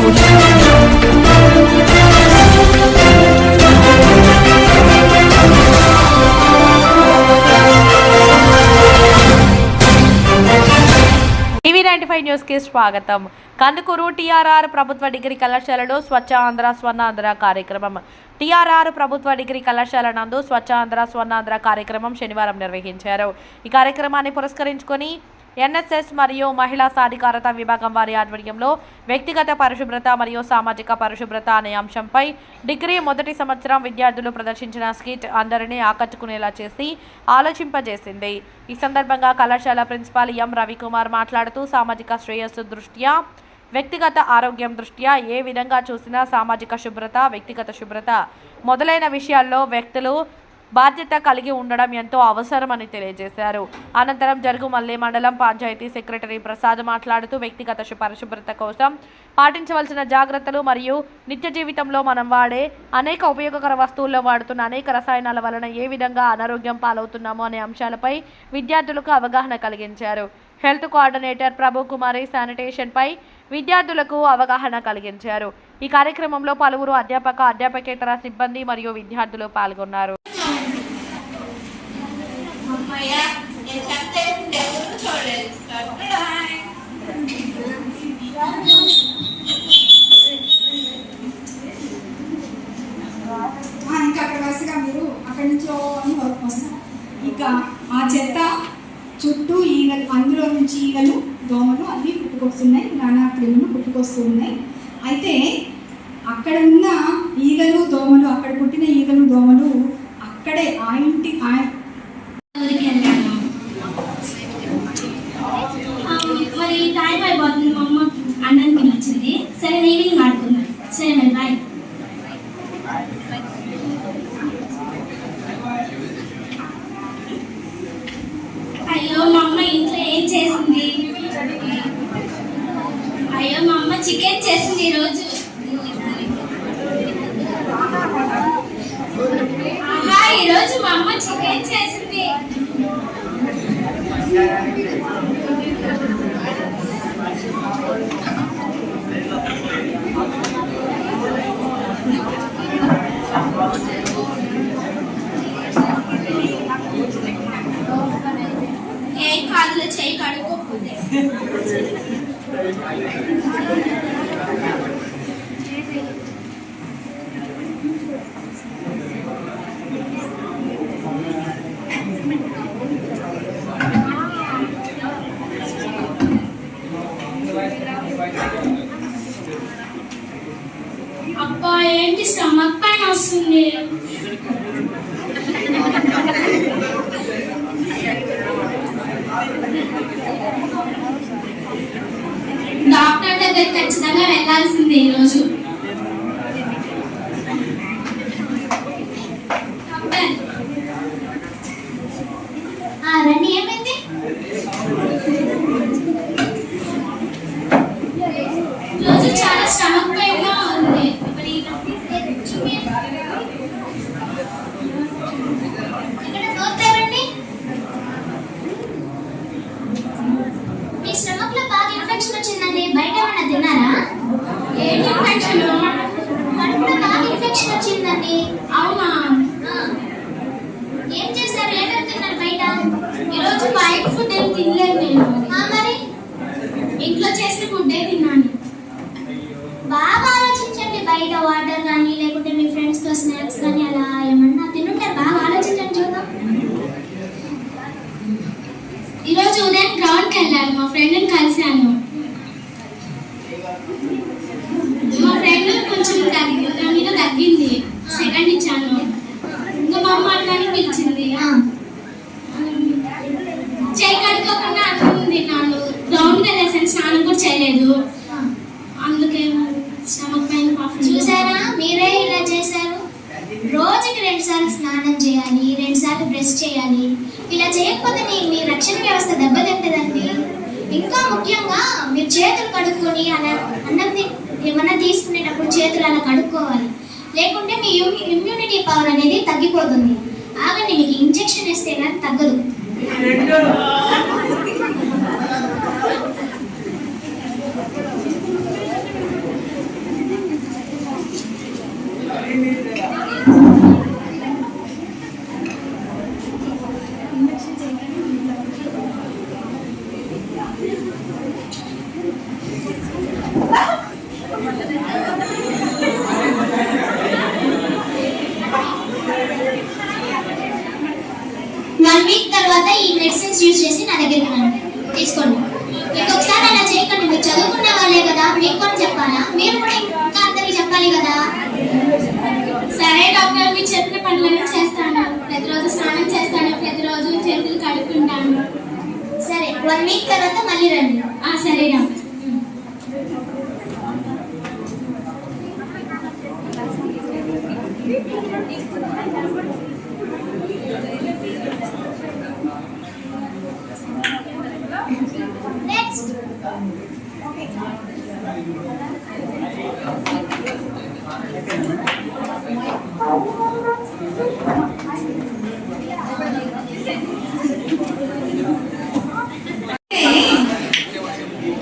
TV ninety five న్యూస్కి స్వాగతం. Kandukur TRR ప్రభుత్వ డిగ్రీ కళాశాలలో స్వచ్ఛ ఆంధ్ర స్వర్ణాంధ్ర కార్యక్రమం. టీఆర్ఆర్ ప్రభుత్వ డిగ్రీ కళాశాల నందు స్వచ్ఛ ఆంధ్ర స్వర్ణాంధ్ర కార్యక్రమం శనివారం నిర్వహించారు. ఈ కార్యక్రమాన్ని పురస్కరించుకొని ఎన్ఎస్ఎస్ మరియు మహిళా సాధికారత విభాగం వారి ఆధ్వర్యంలో వ్యక్తిగత పరిశుభ్రత మరియు సామాజిక పరిశుభ్రత అనే అంశంపై డిగ్రీ మొదటి సంవత్సరం విద్యార్థులు ప్రదర్శించిన స్కిట్ అందరినీ ఆకట్టుకునేలా చేసి ఆలోచింపజేసింది. ఈ సందర్భంగా కళాశాల ప్రిన్సిపాల్ ఎం రవికుమార్ మాట్లాడుతూ సామాజిక శ్రేయస్సు దృష్ట్యా వ్యక్తిగత ఆరోగ్యం దృష్ట్యా ఏ విధంగా చూసినా సామాజిక శుభ్రత వ్యక్తిగత శుభ్రత మొదలైన విషయాల్లో వ్యక్తులు బాధ్యత కలిగి ఉండడం ఎంతో అవసరమని తెలియజేశారు. అనంతరం జరుగు మల్లె మండలం పంచాయతీ సెక్రటరీ ప్రసాద్ మాట్లాడుతూ వ్యక్తిగత పరిశుభ్రత కోసం పాటించవలసిన జాగ్రత్తలు మరియు నిత్య జీవితంలో మనం వాడే అనేక ఉపయోగకర వస్తువుల్లో వాడుతున్న అనేక రసాయనాల వలన ఏ విధంగా అనారోగ్యం పాలవుతున్నామో అనే అంశాలపై విద్యార్థులకు అవగాహన కలిగించారు. హెల్త్ కోఆర్డినేటర్ ప్రభు కుమారి శానిటేషన్పై విద్యార్థులకు అవగాహన కలిగించారు. ఈ కార్యక్రమంలో పలువురు అధ్యాపక అధ్యాపకేతర సిబ్బంది మరియు విద్యార్థులు పాల్గొన్నారు. ఇంకా అక్కడ వరుసగా మీరు అక్కడి నుంచి అని వరకు వస్తారు ఇక ఆ చెత్త చుట్టూ ఈగలు అందులో నుంచి ఈగలు దోమలు అన్నీ పుట్టుకొస్తున్నాయి. నానా క్రిములు పుట్టుకొస్తూ ఉన్నాయి అయితే అక్కడ ఉన్న ఈగలు దోమలు అక్కడ పుట్టిన ఈగలు దోమలు అక్కడే ఆ ఇంటి ఆ ఊరికి వెళ్ళాను ఆ, మరి టైం అయిపోతుంది మా అమ్మ అన్నానికి నచ్చింది సరే నేను ఈవినింగ్ ఆడుకున్నాను సరే మరి బాయ్ అయ్యో మా అమ్మ ఇంట్లో ఏం చేసింది? అయ్యో మా అమ్మ చికెన్ చేసింది ఈరోజు. ఆహా ఈరోజు మా అమ్మ చికెన్ చేసింది. ఏం এই কাঁদলে সেই কাঁড়ে কো খুদে அப்பா ஏன் డాక్టర్ ఏం తినలేదు నేను మరి? ఇంట్లో చేసిన ఫుడ్ ఏ తిన్నాను. బాగా ఆలోచించండి బయట వాటర్ కానీ లేకుంటే మీ ఫ్రెండ్స్తో స్నాక్స్ కానీ అలా ఏమన్నా తినుంటారు? బాగా ఆలోచించండి చూద్దాం. ఈరోజు ఉదయం గ్రౌండ్కి వెళ్ళాను మా ఫ్రెండ్ని కలిశాను. ఒకసారి బ్రష్ చేయాలి. ఇలా చేయకపోతే మీ రక్షణ వ్యవస్థ దెబ్బతింటుందండి. ఇంకా ముఖ్యంగా మీరు చేతులు కడుక్కొని అలా అన్నం ఏమన్నా తీసుకునేటప్పుడు చేతులు అలా కడుక్కోవాలి. లేకుంటే మీ ఇమ్యూనిటీ పవర్ అనేది తగ్గిపోతుంది. ఆగండి మీకు ఇంజెక్షన్ ఇస్తే కానీ తగ్గదు. మెడిసిన్స్ యూజ్ చేసి నా దగ్గర తీసుకోండి. తీసుకోండి ఇంకొకసారి అలా చేయకండి. మీరు చదువుకున్న వాళ్ళే కదా. మీకు కూడా చెప్పాలా? మీరు కూడా ఇంకా అందరికి చెప్పాలి కదా. సరే డాక్టర్ మీరు చెప్పిన పనులన్నీ చేస్తాను. ప్రతిరోజు స్నానం చేస్తాను. ప్రతిరోజు చేతులు కడుక్కుంటాను. సరే వన్ వీక్ తర్వాత మళ్ళీ రండి. సరే డాక్టర్.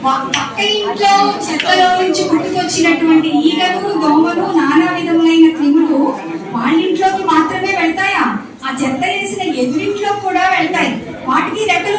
పక్క ఇంట్లో చెత్తలో నుంచి పుట్టుకొచ్చినటువంటి ఈగలు దోమలు నానా విధములైన క్రిములు వాళ్ళ ఇంట్లోకి మాత్రమే వెళ్తాయా? ఆ చెత్త వేసిన ఎదురింట్లో కూడా వెళ్తాయి. వాటికి రెక్కలు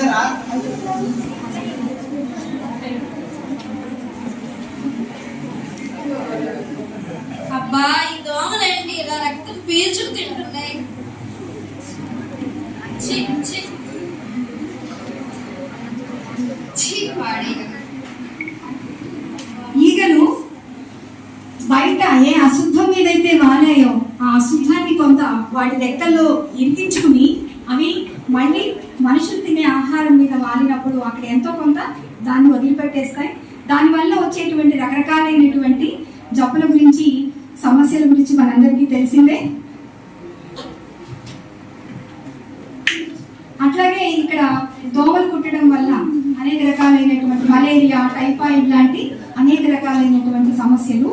కదా అబ్బా ఈ దోమలేంటి? ఇలా రక్తం పీల్చుకు తింటున్నాయి. ఈగలు బయట ఏ అశుద్ధం మీదైతే వాలాయో ఆ అశుద్ధాన్ని కొంత వాటి రెక్కల్లో ఇరికించుకుని అవి మళ్ళీ మనుషులు ఆహారం మీద వాలినప్పుడు అక్కడ ఎంతో కొంత దాన్ని వదిలిపెట్టేస్తాయి. దానివల్ల వచ్చేటువంటి రకరకాలైనటువంటి జబ్బుల గురించి సమస్యల గురించి మనందరికీ తెలిసిందే. అట్లాగే ఇక్కడ దోమలు కుట్టడం వల్ల అనేక రకాలైనటువంటి మలేరియా టైఫాయిడ్ లాంటి అనేక రకాలైనటువంటి సమస్యలు.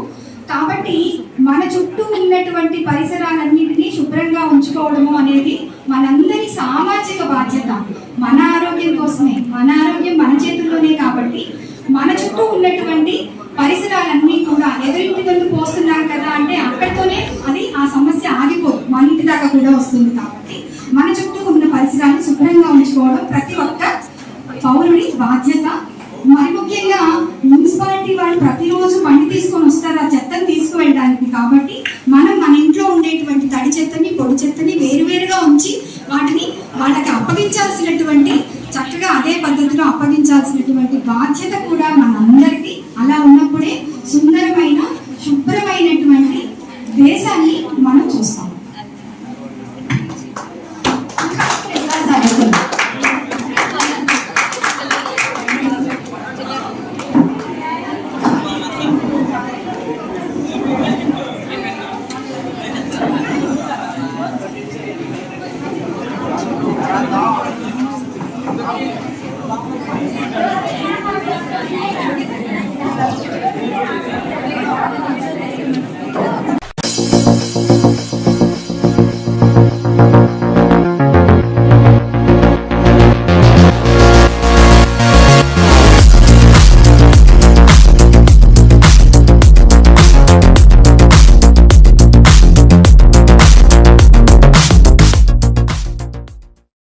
కాబట్టి మన చుట్టూ ఉన్నటువంటి పరిసరాలన్నింటినీ శుభ్రంగా ఉంచుకోవడము అనేది మనందరి సామాజిక బాధ్యత. మన ఆరోగ్యం కోసమే మన ఆరోగ్యం మన చేతుల్లోనే కాబట్టి మన చుట్టూ ఉన్నటువంటి పరిసరాలన్నీ కూడా ఎదురింటి వాళ్ళు పోస్తున్నారు కదా అంటే అక్కడితోనే అది ఆ సమస్య ఆగిపోదు. మన ఇంటి దాకా కూడా వస్తుంది కాబట్టి. మన చుట్టూ ఉన్న పరిసరాన్ని శుభ్రంగా ఉంచుకోవడం ప్రతి ఒక్క పౌరుడి బాధ్యత. మరి ముఖ్యంగా మున్సిపాలిటీ వాళ్ళు ప్రతిరోజు బండి తీసుకొని వస్తారు ఆ చెత్తని తీసుకువెళ్ళడానికి. కాబట్టి మనం మన ఇంట్లో ఉండేటువంటి తడి చెత్తని పొడి చెత్తని వేరువేరుగా ఉంచి వాటిని వాళ్ళకి అప్పగించాల్సినటువంటి చక్కగా అదే పద్ధతిలో అప్పగించాల్సినటువంటి బాధ్యత కూడా మనందరి